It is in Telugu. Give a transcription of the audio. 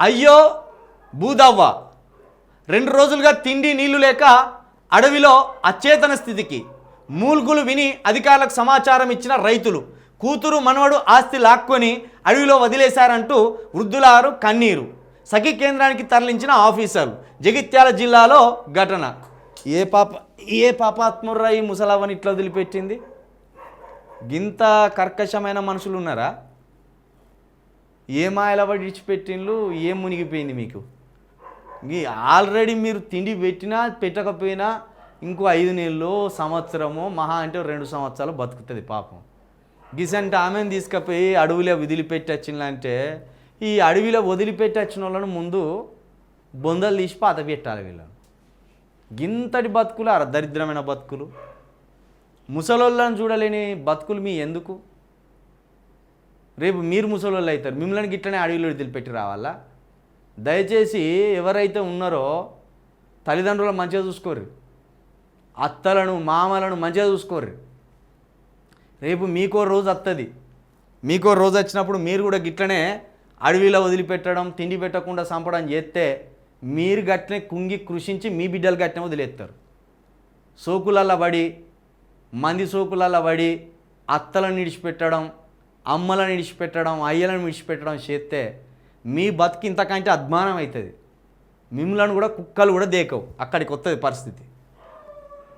అయ్యో భూదవ్వ. రెండు రోజులుగా తిండి నీళ్ళు లేక అడవిలో అచేతన స్థితికి. మూల్గులు విని అధికారులకు సమాచారం ఇచ్చిన రైతులు కూతురు మనవడు ఆస్తి లాక్కొని అడవిలో వదిలేశారంటూ వృద్ధులారు కన్నీరు. సఖీ కేంద్రానికి తరలించిన ఆఫీసర్లు జగిత్యాల జిల్లాలో ఘటన. ఏ పాప ఏ పాపాత్ముర్రా ఈ ముసలవ్వని ఇట్లా వదిలిపెట్టింది? గింత కర్కశమైన మనుషులు ఉన్నారా ఏ మాయల పడి ఏం మునిగిపోయింది మీకు? ఆల్రెడీ మీరు తిండి పెట్టినా పెట్టకపోయినా ఇంకో ఐదు నెలలు సంవత్సరము మహా అంటే రెండు సంవత్సరాలు బతుకుతుంది పాపం. గిసంటే ఆమెను తీసుకుపోయి అడవిలో వదిలిపెట్టచ్చిందంటే ఈ అడవిలో వదిలిపెట్టొచ్చిన వాళ్ళను ముందు బొందలు తీసి పాత పెట్టాలి వీళ్ళని. గింతటి బతుకులు అర దరిద్రమైన బతుకులు. ముసలోళ్ళని చూడలేని బతుకులు మీ ఎందుకు? రేపు మీరు ముసలోళ్ళు అవుతారు. మిమ్మల్ని గిట్లనే అడవిలో వదిలిపెట్టి రావాలా? దయచేసి ఎవరైతే ఉన్నారో తల్లిదండ్రులు మంచిగా చూసుకోరు అత్తలను మామలను మంచిగా చూసుకోరు రేపు మీకో రోజు వస్తుంది మీకో రోజు వచ్చినప్పుడు మీరు కూడా గిట్లనే అడవిలో వదిలిపెట్టడం తిండి పెట్టకుండా చంపడం చేస్తే మీరు గట్లనే కుంగి కృషించి మీ బిడ్డలు గట్లనే వదిలేస్తారు. సోకులల్ల పడి మంది సోకులల్ల పడి అత్తలను నిడిచిపెట్టడం అమ్మలను విడిచిపెట్టడం అయ్యలను విడిచిపెట్టడం చేస్తే మీ బతికి ఇంతకంటే అద్మానం అవుతుంది. మిమ్మల్ని కూడా కుక్కలు కూడా దేకవు. అక్కడికి వస్తుంది పరిస్థితి.